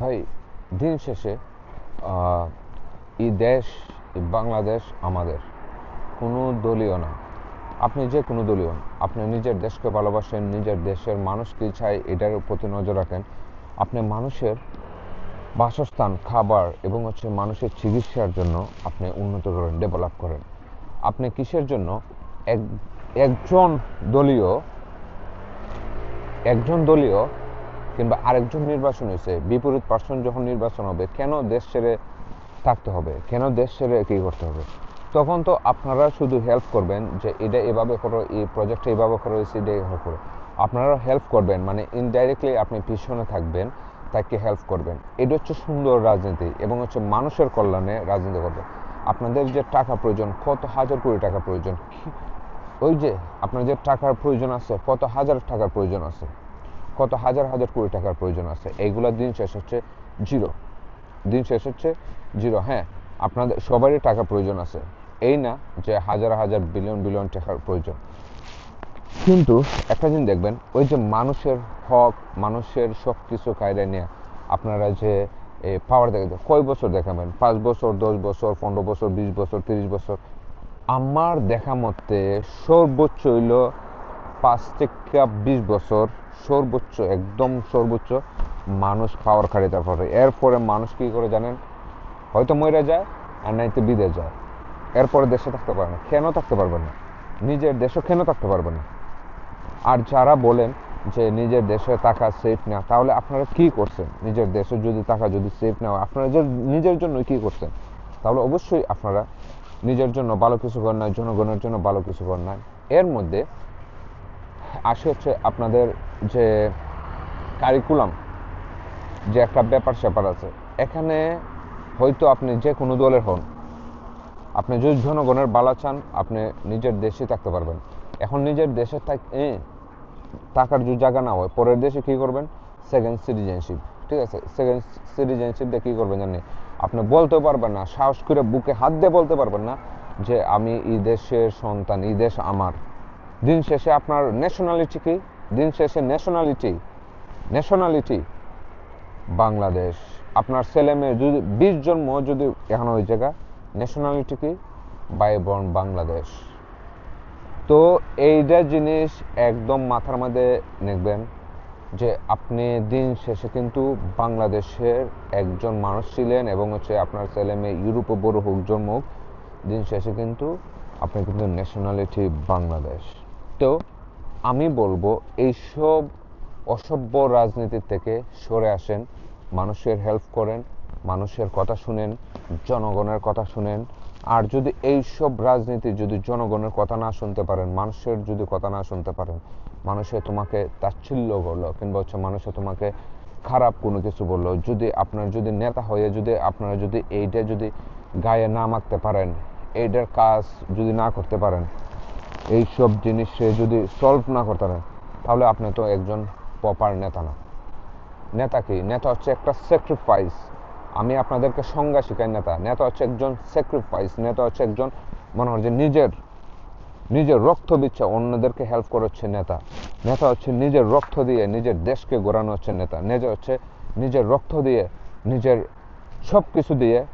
ভাই, দিন শেষে এই দেশ বাংলাদেশ আমাদের। কোনো দলীয় না। আপনি যে কোনো দলীয়। আপনি নিজের দেশকে ভালোবাসেন, নিজের দেশের মানুষ কি চাই, এটার প্রতি নজর রাখেন। আপনি মানুষের বাসস্থান, খাবার এবং হচ্ছে মানুষের চিকিৎসার জন্য আপনি উন্নত করেন, ডেভেলপ করেন। আপনি কিসের জন্য? এক, একজন দলীয় একজন দলীয় কিংবা আরেকজন নির্বাচন হয়েছে বিপরীত পার্সন যখন নির্বাচন হবে, কেন দেশ ছেড়ে থাকতে হবে? কেন দেশ ছেড়ে কী করতে হবে? তখন তো আপনারা শুধু হেল্প করবেন যে এটা এভাবে করো, এই প্রজেক্টটা এভাবে করো সেটা এভাবে করো। আপনারা হেল্প করবেন মানে ইনডাইরেক্টলি আপনি পিছনে থাকবেন, তাকে হেল্প করবেন। এটা হচ্ছে সুন্দর রাজনীতি এবং হচ্ছে মানুষের কল্যাণে রাজনীতি করবেন আপনাদের যে টাকা প্রয়োজন, কত হাজার কোটি টাকা প্রয়োজন ওই যে আপনার যে টাকার প্রয়োজন আছে, কত হাজার টাকার প্রয়োজন আছে কত হাজার হাজার কোটি টাকার প্রয়োজন আছে। এইগুলোর দিন শেষ হচ্ছে জিরো। দিন শেষ হচ্ছে জিরো। হ্যাঁ আপনাদের সবারই টাকা প্রয়োজন আছে। এই না যে হাজার হাজার, বিলিয়ন বিলিয়ন টাকার প্রয়োজন। কিন্তু একটা দিন দেখবেন, ওই যে মানুষের হক, মানুষের সব কিছু কায়দা নিয়ে আপনারা যে পাওয়ার দেখে কয় বছর দেখাবেন? পাঁচ বছর, দশ বছর, পনেরো বছর, বিশ বছর, তিরিশ বছর? আমার দেখা মতে সর্বোচ্চ হইল পাঁচ থেকে বিশ বছর সর্বোচ্চ, একদম সর্বোচ্চ মানুষ পাওয়ার খাড়িতে পারে এরপরে মানুষ কী করে জানেন? হয়তো মরে যায় আর নাইতে বিদেশ যায়। এরপরে দেশে থাকতে পারে না, কেন থাকতে পারবে না? নিজের দেশও কেন থাকতে পারবে না? আর যারা বলেন যে নিজের দেশে টাকা সেফ না, তাহলে আপনারা কি করছেন? নিজের দেশে যদি টাকা যদি সেফ না হয়, আপনারা যে নিজের জন্য কি করছেন? তাহলে অবশ্যই আপনারা নিজের জন্য ভালো কিছু করেন না জনগণের জন্য ভালো কিছু করেন না এর মধ্যে আসে হচ্ছে আপনাদের যে কারিকুলাম যে একটা ব্যাপার স্যাপার আছে এখানে হয়তো আপনি যে কোনো দলের হন আপনি যদি জনগণের বালা চান আপনি নিজের দেশে থাকতে পারবেন। এখন নিজের দেশে থাক এ, টাকার যদি জায়গা না হয় পরের দেশে কী করবেন? সেকেন্ড সিটিজেনশিপ ঠিক আছে? সেকেন্ড সিটিজেনশিপটা কী করবেন জানি আপনি বলতে পারবেন না সাহস করে বুকে হাত দিয়ে বলতে পারবেন না যে আমি এই দেশের সন্তান এই দেশ আমার। দিন শেষে আপনার ন্যাশনালিটি কি? দিন শেষে ন্যাশনালিটি ন্যাশনালিটি বাংলাদেশ। আপনার ছেলে মেয়ে যদি, বিশ জন্ম যদি এখন ওই জায়গা ন্যাশনালিটি কি? By born Bangladesh. তো এইটা জিনিস একদম মাথার মধ্যে নেবেন যে আপনি দিন শেষে কিন্তু বাংলাদেশের একজন মানুষ ছিলেন এবং হচ্ছে আপনার ছেলে মেয়ে ইউরোপে বড় হোক জন্ম দিন শেষে কিন্তু আপনি কিন্তু ন্যাশনালিটি বাংলাদেশ। তো আমি বলব এইসব অসভ্য রাজনীতি থেকে সরে আসেন, মানুষের হেল্প করেন, মানুষের কথা শুনেন, জনগণের কথা শুনেন। আর যদি এই সব রাজনীতি যদি জনগণের কথা না শুনতে পারেন, মানুষের যদি কথা না শুনতে পারেন, মানুষে তোমাকে তাচ্ছিল্য করল কিংবা হচ্ছে মানুষে তোমাকে খারাপ কোনো কিছু বলল, যদি আপনার যদি নেতা হয়ে যদি আপনারা যদি এইটা যদি গায়ে না মাখতে পারেন, এইটার কাজ যদি না করতে পারেন এইসব জিনিসে যদি সলভ না করতে পারেন তাহলে আপনি তো একজন প্রপার নেতা না। নেতা কি? নেতা হচ্ছে একটা স্যাক্রিফাইস আমি আপনাদেরকে সংজ্ঞা শিখাই, নেতা। নেতা হচ্ছে একজন স্যাক্রিফাইস নেতা হচ্ছে একজন, মনে হয় যে নিজের নিজের রক্ত দিচ্ছে, অন্যদেরকে হেল্প করে হচ্ছে নেতা। নেতা হচ্ছে নিজের রক্ত দিয়ে নিজের দেশকে গড়ানো হচ্ছে নেতা। নেতা হচ্ছে নিজের রক্ত দিয়ে নিজের সব কিছু দিয়ে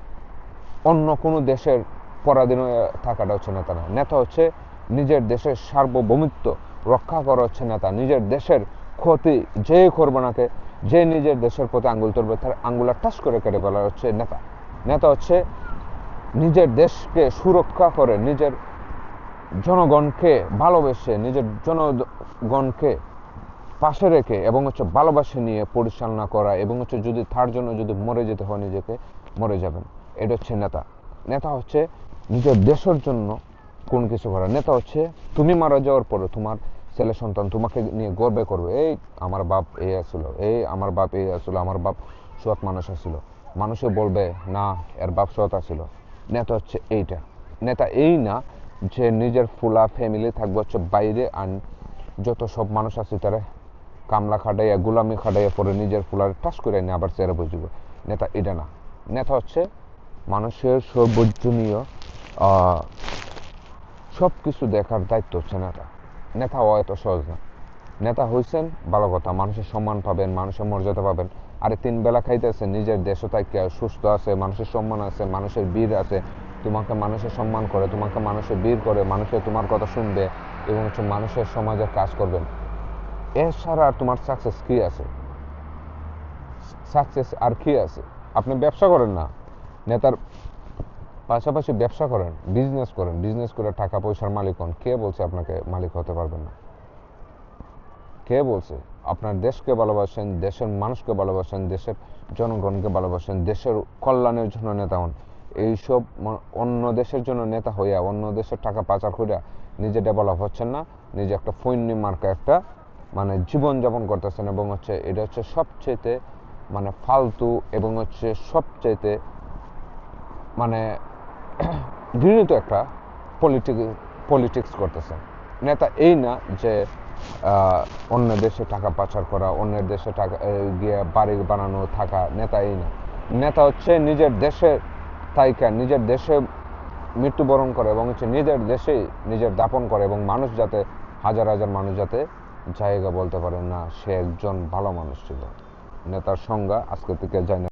অন্য কোনো দেশের পরাধীন থাকাটা হচ্ছে নেতা না। নেতা হচ্ছে নিজের দেশের সার্বভৌমিত্ব রক্ষা করা হচ্ছে নেতা নিজের দেশের ক্ষতি যে করবে নাকে যে নিজের দেশের প্রতি আঙ্গুল তুলবে, তার আঙ্গুলা টাচ করে কেটে ফেলা হচ্ছে নেতা। নেতা হচ্ছে নিজের দেশকে সুরক্ষা করে, নিজের জনগণকে ভালোবেসে, নিজের জনগণকে পাশে রেখে এবং হচ্ছে ভালোবাসে নিয়ে পরিচালনা করা এবং হচ্ছে যদি তার জন্য যদি মরে যেতে হয় নিজেকে, মরে যাবেন। এটা হচ্ছে নেতা। নেতা হচ্ছে নিজের দেশের জন্য কোন কিছু করা নেতা হচ্ছে, তুমি মারা যাওয়ার পরে তোমার ছেলে সন্তান তোমাকে নিয়ে গর্বে করবে। এই আমার বাপ এই আসলো, এই আমার বাপ এই আসলো, আমার বাপ সৎ মানুষ আসলো। মানুষে বলবে, না, এর বাপ সৎ আসিল। নেতা হচ্ছে এইটা। নেতা এই না যে নিজের ফুলা ফ্যামিলি থাকবে হচ্ছে বাইরে আর যত সব মানুষ আছে তারা কামলা খাটাইয়া, গুলামি খাটাইয়া পরে নিজের ফুলার টাস করে নিয়ে আবার চেয়ারে বসবে নেতা এটা না। নেতা হচ্ছে মানুষের সর্বজনীয় সব কিছু দেখার দায়িত্ব হচ্ছে নেতা। নেতা হওয়া এত সহজ না। নেতা হয়েছেন ভালো কথা, মানুষের সম্মান পাবেন, মানুষের মর্যাদা পাবেন। আরে তিন বেলা খাইতেছে নিজের দেশে তাকে সুস্থ আছে, মানুষের সম্মান আছে, মানুষের বীর আছে। তোমাকে মানুষের সম্মান করে, তোমাকে মানুষের বীর করে, মানুষের তোমার কথা শুনবে এবং হচ্ছে মানুষের সমাজের কাজ করবেন। এছাড়া আর তোমার সাকসেস কি আছে? সাকসেস আর কি আছে? আপনি ব্যবসা করেন না। নেতার পাশাপাশি ব্যবসা করেন বিজনেস করেন বিজনেস করে টাকা পয়সার মালিক হন। কে বলছে আপনাকে মালিক হতে পারবেন না? কে বলছে? আপনার দেশকে ভালোবাসেন, দেশের মানুষকে ভালোবাসেন, দেশের জনগণকে ভালোবাসেন, দেশের কল্যাণের জন্য নেতা হন। এইসব অন্য দেশের জন্য নেতা হইয়া, অন্য দেশের টাকা পাচার করিয়া নিজে ডেভেলপ হচ্ছেন না, নিজে একটা ফৈন্যি মার্কা, একটা মানে জীবন যাপন করতেছেন এবং হচ্ছে এটা হচ্ছে সবচেয়েতে মানে ফালতু এবং হচ্ছে সবচেয়েতে মানে ঘৃণিত একটা পলিটিক পলিটিক্স করতেছে। নেতা এই না যে অন্য দেশে টাকা পাচার করা অন্যের দেশে টাকা গিয়ে বাড়ি বানানো থাকা, নেতা এই না। নেতা হচ্ছে নিজের দেশে তাইকা নিজের দেশে মৃত্যুবরণ করে এবং হচ্ছে নিজের দেশেই নিজের দাপন করে এবং মানুষ যাতে, হাজার হাজার মানুষ যাতে জায়গা বলতে পারে না, সে একজন ভালো মানুষ ছিল। নেতার সংজ্ঞা আজকে থেকে জানি